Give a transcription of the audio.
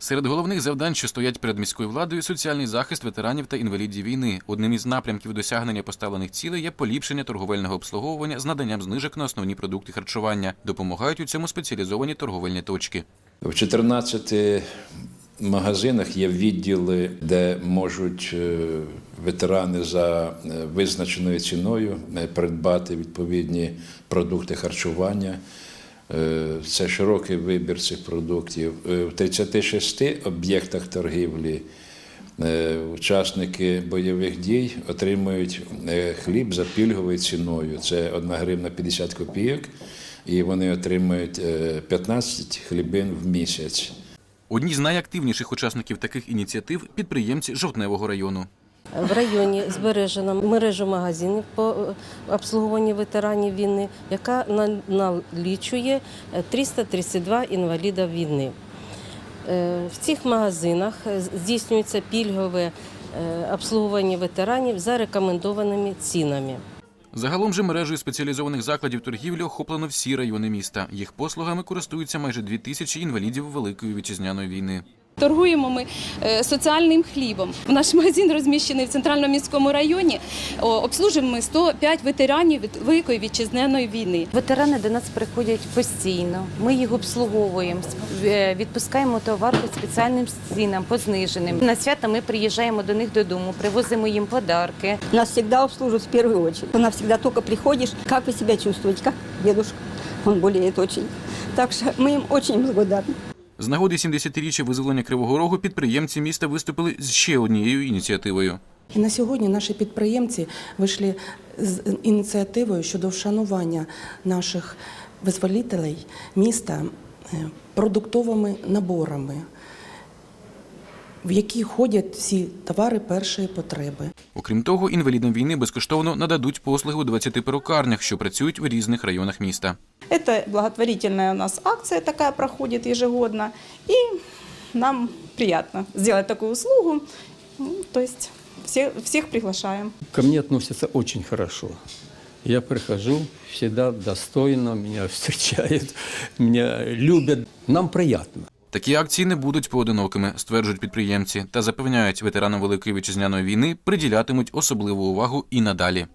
Серед головних завдань, що стоять перед міською владою, соціальний захист ветеранів та інвалідів війни. Одним із напрямків досягнення поставлених цілей є поліпшення торговельного обслуговування з наданням знижок на основні продукти харчування. Допомагають у цьому спеціалізовані торговельні точки. В 14 магазинах є відділи, де можуть е, ветерани за е, визначеною ціною е, придбати відповідні продукти харчування. Е, Це широкий вибір цих продуктів. Е, В 36 об'єктах торгівлі е, учасники бойових дій отримують хліб за пільговою ціною. Це 1 гривна 50 копійок, і вони отримують е, 15 хлібин в місяць. Одні з найактивніших учасників таких ініціатив підприємці жовтневого району. В районі збережено мережу магазинів по е, обслуговуванню ветеранів війни, яка на- налічує е, 332 інваліда війни. Е, В цих магазинах е, здійснюється пільгове е, обслуговування ветеранів за рекомендованими цінами. Загалом же мережею спеціалізованих закладів торгівлі охоплено всі райони міста. Їх послугами користуються майже дві тисячі інвалідів Великої вітчизняної війни. Торгуємо ми е, соціальним хлібом. Наш магазин розміщений в центральному міському районі. О, Обслужуємо ми 105 ветеранів від Великої вітчизняної війни. Ветерани до нас приходять постійно. Ми їх обслуговуємо, е, відпускаємо товар по спеціальним цінам, по зниженим. На свята ми приїжджаємо до них додому, привозимо їм подарки. Нас всегда обслуживают в первую очередь. Она всегда только приходишь, как вы себя чувствуете, как дедушка. Он болеет очень. Так что мы им очень благодарны. З нагоди 70-річчя визволення Кривого Рогу підприємці міста виступили з ще однією ініціативою. І на сьогодні наші підприємці вийшли з ініціативою щодо вшанування наших визволителей міста е, продуктовими наборами, в які ходять всі товари першої потреби. Окрім того, інвалідам війни безкоштовно нададуть послуги у 20 перукарнях, що працюють в різних районах міста. Это благотворительная у нас акция такая проходит ежегодно. И нам приятно сделать такую услугу. Ну, То есть все, всех приглашаем. Ко мне относятся очень хорошо. Я прихожу, всегда достойно, меня встречают, меня любят. Нам приятно. Такі акції не будуть поодинокими, стверджують підприємці, та запевняють, ветеранам Великої вітчизняної війни приділятимуть особливу увагу і надалі.